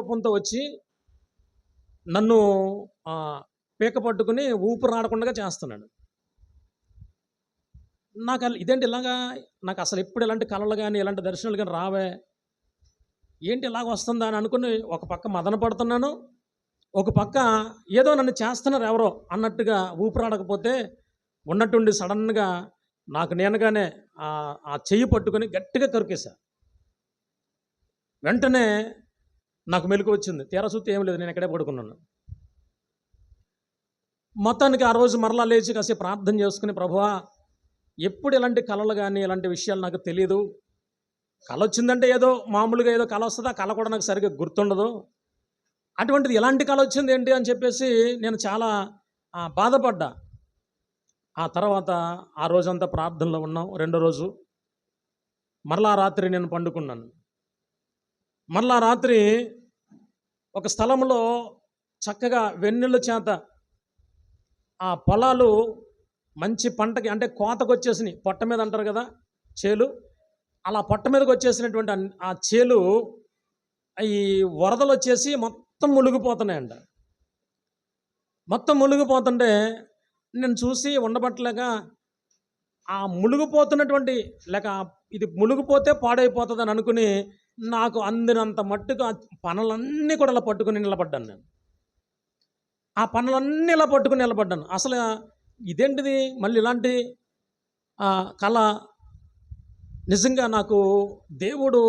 కోపంతో వచ్చి నన్ను పీక పట్టుకుని ఊపిరి ఆడకుండా చేస్తున్నాడు. నాకు ఇదేంటి ఇలాగా? నాకు అసలు ఎప్పుడు ఇలాంటి కళలు కానీ ఇలాంటి దర్శనాలు కానీ రావే? ఏంటి ఇలాగ వస్తుందా అని అనుకుని ఒక పక్క మదన పడుతున్నాను. ఒక పక్క ఏదో నన్ను చేస్తున్నారు ఎవరో అన్నట్టుగా ఊపిరాడకపోతే ఉన్నట్టుండి సడన్గా నాకు నేనుగానే ఆ ఆ చెయ్యి పట్టుకొని గట్టిగా కరికేశా. వెంటనే నాకు మెలకు వచ్చింది. తీరా చూస్తే ఏం లేదు నేను ఎక్కడే పడుకున్నాను. మొత్తానికి ఆ రోజు మరలా లేచి కాసేపు ప్రార్థన చేసుకుని ప్రభువా ఎప్పుడు ఇలాంటి కళలు కానీ ఇలాంటి విషయాలు నాకు తెలియదు కళ వచ్చిందంటే ఏదో మామూలుగా ఏదో కళ వస్తుందా? కళ కూడా నాకు సరిగ్గా గుర్తుండదు. అటువంటిది ఎలాంటి కళ వచ్చింది ఏంటి? అని చెప్పేసి నేను చాలా బాధపడ్డా. ఆ తర్వాత ఆ రోజంతా ప్రార్థనలో ఉన్నాం. రెండో రోజు మరలా రాత్రి నేను పండుకున్నాను. మరలా రాత్రి ఒక స్థలంలో చక్కగా వెన్నెల చేత ఆ పొలాలు మంచి పంటకి అంటే కోతకు వచ్చేసినాయి పొట్ట మీద అంటారు కదా చేలు. అలా పొట్ట మీదకి వచ్చేసినటువంటి ఆ చేలు ఈ వరదలు వచ్చేసి మొత్తం మునిగిపోతున్నాయంట. మొత్తం మునిగిపోతుంటే నేను చూసి ఉండబట్టలేక ఆ మునిగిపోతున్నటువంటి లేక ఇది మునిగిపోతే పాడైపోతుంది అని అనుకుని నాకు అందినంత మట్టుకు ఆ పనులన్నీ కూడా ఇలా పట్టుకుని నిలబడ్డాను నేను. ఆ పనులన్నీ ఇలా పట్టుకుని నిలబడ్డాను. అసలు ఇదేంటిది? మళ్ళీ ఇలాంటి ఆ, కళ నిజంగా నాకు దేవుడు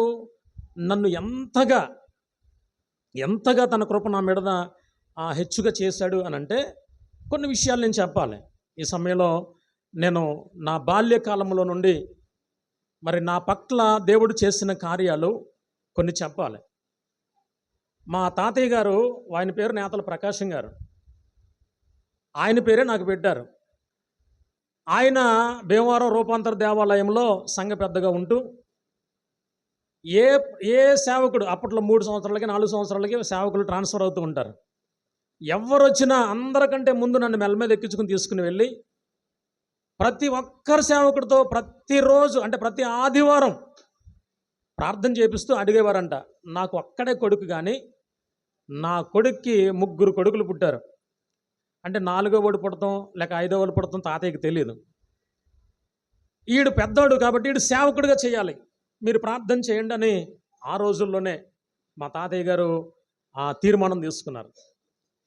నన్ను ఎంతగా ఎంతగా తన కృప నా మీద హెచ్చుగా చేశాడు అని అంటే కొన్ని విషయాలు నేను చెప్పాలి. ఈ సమయంలో నేను నా బాల్యకాలంలో నుండి మరి నా పట్ల దేవుడు చేసిన కార్యాలు కొన్ని చెప్పాలి. మా తాతయ్య గారు ఆయన పేరు నేతల ప్రకాశం గారు. ఆయన పేరే నాకు పెట్టారు. ఆయన భీమవరం రూపాంతర దేవాలయంలో సంఘ పెద్దగా ఉంటూ ఏ ఏ సేవకుడు అప్పట్లో మూడు సంవత్సరాలకి నాలుగు సంవత్సరాలకి సేవకులు ట్రాన్స్ఫర్ అవుతూ ఉంటారు. ఎవరు వచ్చినా అందరికంటే ముందు నన్ను మెల్ల మీద ఎక్కించుకుని తీసుకుని వెళ్ళి ప్రతి ఒక్కరి సేవకుడితో ప్రతిరోజు అంటే ప్రతి ఆదివారం ప్రార్థన చేపిస్తూ అడిగేవారంట. నాకు ఒక్కడే కొడుకు కానీ నా కొడుక్కి ముగ్గురు కొడుకులు పుట్టారు. అంటే నాలుగో వాడు పుడతాం లేక ఐదో వాడు పుడతాం తాతయ్యకి తెలియదు ఈడు పెద్దోడు కాబట్టి ఈడు సేవకుడిగా చేయాలి. మీరు ప్రార్థన చేయండి అని ఆ రోజుల్లోనే మా తాతయ్య గారు ఆ తీర్మానం తీసుకున్నారు.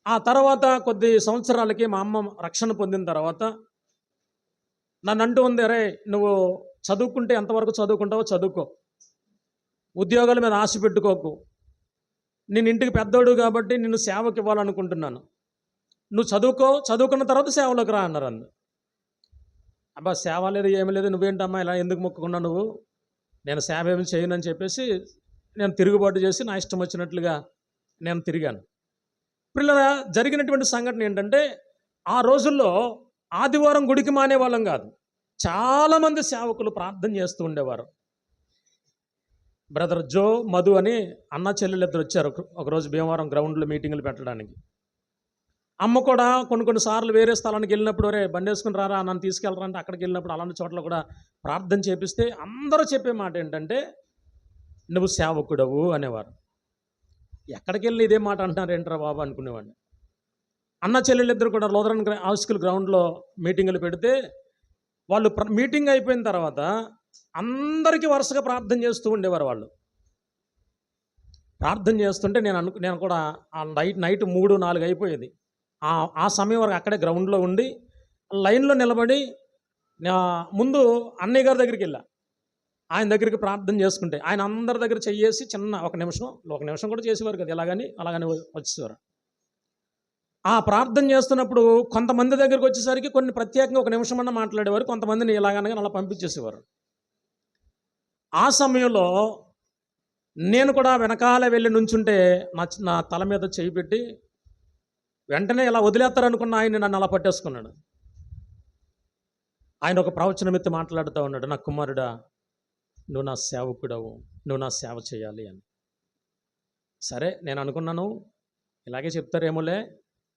ఆ తర్వాత కొద్ది సంవత్సరాలకి మా అమ్మ రక్షణ పొందిన తర్వాత నన్ను అంటూ ఉంది అరే నువ్వు చదువుకుంటే ఎంతవరకు చదువుకుంటావో చదువుకో. ఉద్యోగాల మీద ఆశ పెట్టుకోకు. నేను ఇంటికి పెద్దోడు కాబట్టి నిన్ను సేవకి ఇవ్వాలనుకుంటున్నాను. నువ్వు చదువుకో చదువుకున్న తర్వాత సేవలోకి రా అన్నారు అందు అబ్బా సేవ లేదు ఏమీ లేదు నువ్వేంటమ్మా ఇలా ఎందుకు మొక్కుకున్నావు నువ్వు? నేను సేవ ఏమి చేయను అని చెప్పేసి నేను తిరుగుబాటు చేసి నా ఇష్టం వచ్చినట్లుగా నేను తిరిగాను. పిల్లల జరిగినటువంటి సంఘటన ఏంటంటే ఆ రోజుల్లో ఆదివారం గుడికి మానేవాళ్ళం కాదు. చాలామంది సేవకులు ప్రార్థన చేస్తూ ఉండేవారు. బ్రదర్ జో మధు అని అన్న చెల్లెలు ఇద్దరు వచ్చారు ఒక- ఒకరోజు భీమవరం గ్రౌండ్లో మీటింగ్లు పెట్టడానికి. అమ్మ కూడా కొన్ని కొన్ని సార్లు వేరే స్థలానికి వెళ్ళినప్పుడు రే బండి వేసుకుని రారా నన్ను తీసుకెళ్ళరా అంటే అక్కడికి వెళ్ళినప్పుడు అలాంటి చోట్ల కూడా ప్రార్థన చేపిస్తే అందరూ చెప్పే మాట ఏంటంటే నువ్వు సేవకుడవు అనేవారు. ఎక్కడికి వెళ్ళి ఇదే మాట అంటున్నారు ఏంట్రా బాబు అనుకునేవాడిని. అన్న చెల్లెళ్ళిద్దరు కూడా లోదరన్ గ్రౌ- స్కూల్ గ్రౌండ్లో మీటింగులు పెడితే వాళ్ళు ప్ర- మీటింగ్ అయిపోయిన తర్వాత అందరికీ వరుసగా ప్రార్థన చేస్తూ ఉండేవారు వాళ్ళు. ప్రార్థన చేస్తుంటే నేను అను నేను కూడా ఆ నైట్ నైట్ మూడు నాలుగు అయిపోయేది. ఆ ఆ సమయం వరకు అక్కడే గ్రౌండ్లో ఉండి లైన్లో నిలబడి నా ముందు అన్నయ్య గారి దగ్గరికి వెళ్ళా. ఆయన దగ్గరికి ప్రార్థన చేసుకుంటే ఆయన అందరి దగ్గర చెయ్యేసి చిన్న ఒక నిమిషం ఒక నిమిషం కూడా చేసేవారు కదా ఎలాగని అలాగని వచ్చేవారు ఆ ప్రార్థన చేస్తున్నప్పుడు కొంతమంది దగ్గరికి వచ్చేసరికి కొన్ని ప్రత్యేకంగా ఒక నిమిషం అన్న మాట్లాడేవారు కొంతమందిని ఇలాగనగా అలా పంపించేసేవారు. ఆ సమయంలో నేను కూడా వెనకాల వెళ్ళి నుంచుంటే నా నా తల మీద చేయి పెట్టి వెంటనే ఇలా వదిలేస్తారనుకున్న ఆయన నన్ను అలా పట్టేసుకున్నాడు. ఆయన ఒక ప్రవచనం ఎత్తి మాట్లాడుతూ ఉన్నాడు నా కుమారుడా నువ్వు నా సేవకుడవు నువ్వు నా సేవ చేయాలి అని. సరే నేను అనుకున్నాను ఇలాగే చెప్తారేమోలే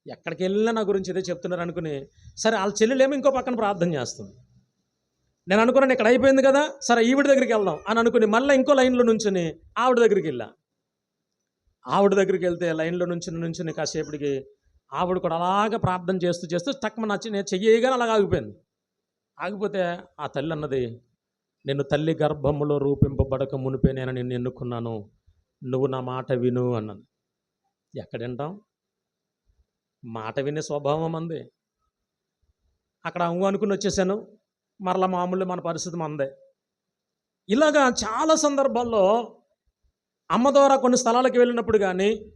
ఎక్కడికి వెళ్ళినా నా గురించి ఇదే చెప్తున్నారు అనుకుని సరే వాళ్ళ చెల్లెలేమో ఇంకో పక్కన ప్రార్థన చేస్తుంది. నేను అనుకున్నాను ఇక్కడ అయిపోయింది కదా సరే ఈవిడ దగ్గరికి వెళ్దాం అని అనుకుని మళ్ళీ ఇంకో లైన్లో నుంచుని ఆవిడ దగ్గరికి వెళ్ళా. ఆవిడ దగ్గరికి వెళ్తే లైన్లో నుంచి నుంచుని కాసేపటికి ఆవిడ కూడా అలాగ ప్రార్థన చేస్తూ చేస్తూ తక్కువ నచ్చి నేను చెయ్యగానే అలాగ ఆగిపోయింది. ఆగిపోతే ఆ తల్లి అన్నది నేను తల్లి గర్భములో రూపింపబడక మునిపే నేను నిన్ను ఎన్నుకున్నాను. నువ్వు నా మాట విను అన్నది. ఎక్కడ వింటాం? మాట వినే స్వభావం అంది. అక్కడ అంగు అనుకుని వచ్చేసాను. మరలా మామూలు మన పరిస్థితి మందే. ఇలాగా చాలా సందర్భాల్లో అమ్మ ద్వారా కొన్ని స్థలాలకు వెళ్ళినప్పుడు కానీ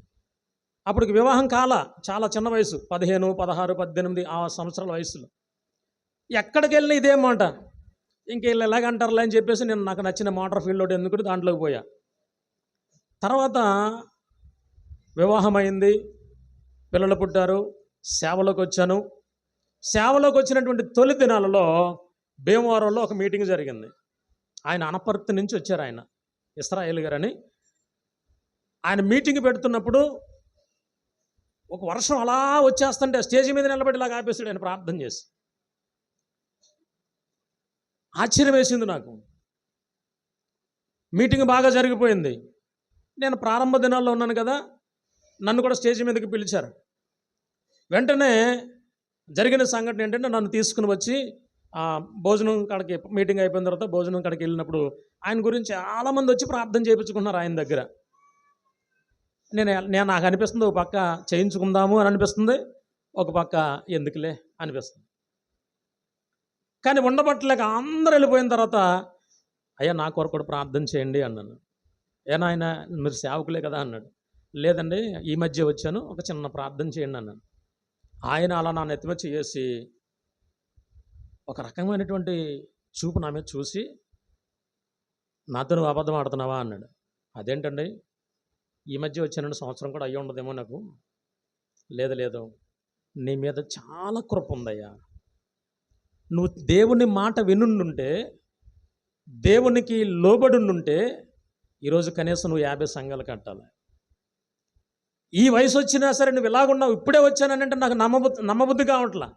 అప్పటికి వివాహం కాల చాలా చిన్న వయసు పదిహేను పదహారు పద్దెనిమిది ఆ సంవత్సరాల వయసులో. ఎక్కడికి వెళ్ళినా ఇదే మాట ఇంక వీళ్ళు ఎలాగంటారులే అని చెప్పేసి నేను నాకు నచ్చిన మోటార్ ఫీల్డ్ ఒకటి ఎందుకు దాంట్లోకి పోయా. తర్వాత వివాహం అయింది పిల్లలు పుట్టారు సేవలోకి వచ్చాను. సేవలోకి వచ్చినటువంటి తొలి దినాలలో భీమవరంలో ఒక మీటింగ్ జరిగింది. ఆయన అనపర్తి నుంచి వచ్చారు ఆయన ఇస్రాయేల్ గారని. ఆయన మీటింగ్ పెడుతున్నప్పుడు ఒక వర్షం అలా వచ్చేస్తుంటే స్టేజ్ మీద నిలబడి ఇలా ఆపేసాడు ఆయన ప్రార్థన చేసి. ఆశ్చర్యం వేసింది నాకు. మీటింగ్ బాగా జరిగిపోయింది. నేను ప్రారంభ దినాల్లో ఉన్నాను కదా నన్ను కూడా స్టేజ్ మీదకి పిలిచారు. వెంటనే జరిగిన సంఘటన ఏంటంటే నన్ను తీసుకుని వచ్చి భోజనం కాడికి మీటింగ్ అయిపోయిన తర్వాత భోజనం కాడికి వెళ్ళినప్పుడు ఆయన గురించి చాలామంది వచ్చి ప్రార్థన చేయించుకున్నారు ఆయన దగ్గర. నేను నేను నాకు అనిపిస్తుంది ఒక పక్క చేయించుకుందాము అని అనిపిస్తుంది ఒక పక్క ఎందుకులే అనిపిస్తుంది. కానీ ఉండబట్టలేక అందరూ వెళ్ళిపోయిన తర్వాత అయ్యా నా కొరకు కూడా ప్రార్థన చేయండి అన్నాను. ఏనాయన మీరు సేవకులే కదా అన్నాడు. లేదండి ఈ మధ్య వచ్చాను ఒక చిన్న ప్రార్థన చేయండి అన్నాను. ఆయన అలా నా నెత్తిమచ్చి చేసి ఒక రకమైనటువంటి చూపు నా మీద చూసి నాతో నువ్వు అబద్ధం ఆడుతున్నావా? అన్నాడు. అదేంటండి? ఈ మధ్య వచ్చానండి సంవత్సరం కూడా అయ్యి ఉండదేమో నాకు. లేదు లేదు. నీ మీద చాలా కృప ఉందయ్యా. నువ్వు దేవుని మాట వినుండుంటే దేవునికి లోబడుండుంటే ఈరోజు కనీసం నువ్వు యాభై సంఘాలు కట్టాలి. ఈ వయసు వచ్చినా సరే నువ్వు ఇలాగున్నావు ఇప్పుడే వచ్చానంటే నాకు నమ్మబుద్ధి నమ్మబుద్ధి కావట్లా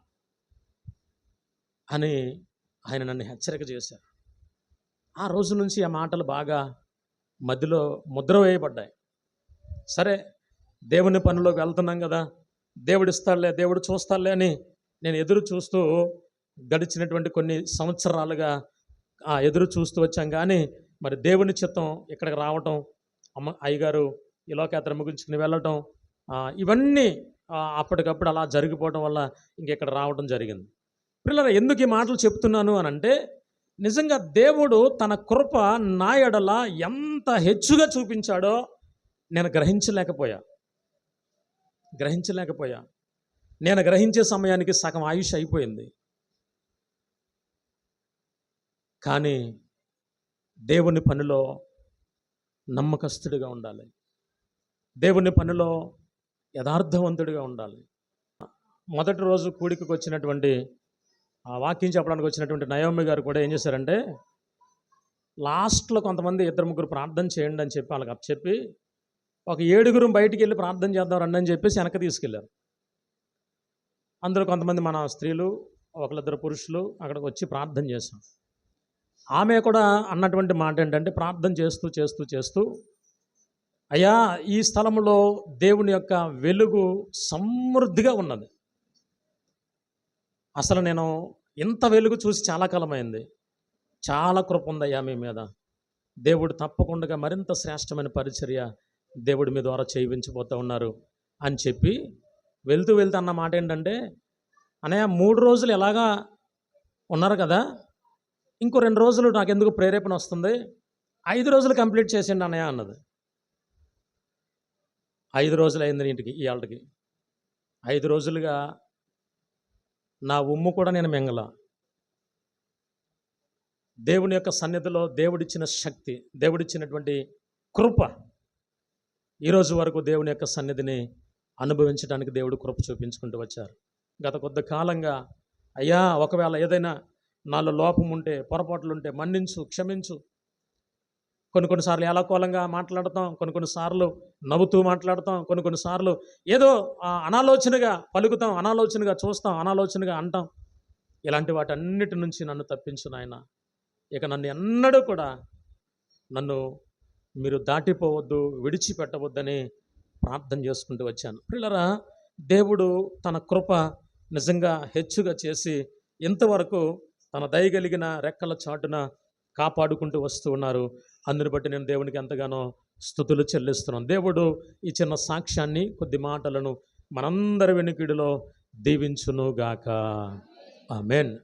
అని ఆయన నన్ను హెచ్చరిక చేశారు. ఆ రోజు నుంచి ఆ మాటలు బాగా మధ్యలో ముద్ర వేయబడ్డాయి. సరే దేవుని పనిలోకి వెళ్తున్నాం కదా దేవుడు ఇస్తాడులే దేవుడు చూస్తాడులే అని నేను ఎదురు చూస్తూ గడిచినటువంటి కొన్ని సంవత్సరాలుగా ఆ ఎదురు చూస్తూ వచ్చాం. కానీ మరి దేవుని చిత్తం ఇక్కడికి రావటం అమ్మ అయ్యగారు ఈ లోకయాత్ర ముగించుకుని వెళ్ళటం ఇవన్నీ అప్పటికప్పుడు అలా జరిగిపోవడం వల్ల ఇంకెక్కడ రావడం జరిగింది. పిల్లల ఎందుకు ఈ మాటలు చెప్తున్నాను అని అంటే నిజంగా దేవుడు తన కృప నా ఎడల ఎంత హెచ్చుగా చూపించాడో నేను గ్రహించలేకపోయా. గ్రహించలేకపోయా. నేను గ్రహించే సమయానికి సగం ఆయుష్ అయిపోయింది. కానీ దేవుని పనిలో నమ్మకస్తుడిగా ఉండాలి. దేవుని పనిలో యథార్థవంతుడిగా ఉండాలి. మొదటి రోజు కూడికకు వచ్చినటువంటి ఆ వాక్యం చెప్పడానికి వచ్చినటువంటి నయోమి గారు కూడా ఏం చేశారంటే లాస్ట్లో కొంతమంది ఇద్దరు ముగ్గురు ప్రార్థన చేయండి అని చెప్పి వాళ్ళకి అప్పచెప్పి ఒక ఏడుగురు బయటికి వెళ్ళి ప్రార్థన చేద్దాం రండి అని చెప్పేసి వెనక తీసుకెళ్ళారు అందులో కొంతమంది మన స్త్రీలు ఒకరిద్దరు పురుషులు అక్కడికి వచ్చి ప్రార్థన చేశాం ఆమె కూడా అన్నటువంటి మాట ఏంటంటే ప్రార్థన చేస్తూ చేస్తూ చేస్తూ అయ్యా ఈ స్థలంలో దేవుని యొక్క వెలుగు సమృద్ధిగా ఉన్నది. అసలు నేను ఇంత వెలుగు చూసి చాలా కాలమైంది. చాలా కృప ఉందయ్యా మీ మీద. దేవుడు తప్పకుండా మరింత శ్రేష్టమైన పరిచర్య దేవుడు మీ ద్వారా చేయించబోతూ ఉన్నారు అని చెప్పి వెళ్తూ వెళ్తూ అన్న మాట ఏంటంటే అనయ్య మూడు రోజులు ఎలాగా ఉన్నారు కదా? ఇంకో రెండు రోజులు నాకు ఎందుకు ప్రేరేపణ వస్తుంది? ఐదు రోజులు కంప్లీట్ చేసిండి అన్నయ్య అన్నది. ఐదు రోజులు అయింది ఇంటికి ఇవాళకి ఐదు రోజులుగా నా ఉమ్ము కూడా నేను మింగల. దేవుని యొక్క సన్నిధిలో దేవుడిచ్చిన శక్తి దేవుడిచ్చినటువంటి కృప ఈరోజు వరకు దేవుని యొక్క సన్నిధిని అనుభవించడానికి దేవుడు కృప చూపించుకుంటూ వచ్చారు. గత కొద్ది కాలంగా అయ్యా ఒకవేళ ఏదైనా నాలో లోపం ఉంటే పొరపాట్లు ఉంటే మన్నించు క్షమించు కొన్ని కొన్నిసార్లు ఎలాకోలంగా మాట్లాడతాం కొన్ని కొన్నిసార్లు నవ్వుతూ మాట్లాడతాం కొన్ని కొన్నిసార్లు ఏదో అనాలోచనగా పలుకుతాం అనాలోచనగా చూస్తాం అనాలోచనగా అంటాం. ఇలాంటి వాటన్నిటి నుంచి నన్ను తప్పించు నాయన. ఇక నన్ను ఎన్నడూ కూడా నన్ను మీరు దాటిపోవద్దు విడిచిపెట్టవద్దని ప్రార్థన చేసుకుంటూ వచ్చాను. పిల్లరా దేవుడు తన కృప నిజంగా హెచ్చుగా చేసి ఇంతవరకు తన దయగలిగిన రెక్కల చాటున కాపాడుకుంటూ వస్తూ ఉన్నారు. అందుని బట్టి నేను దేవునికి ఎంతగానో స్థుతులు చెల్లిస్తున్నాను. దేవుడు ఈ చిన్న సాక్ష్యాన్ని కొద్ది మాటలను మనందరి వెనుకిడిలో దీవించునుగాక. ఆమెన్.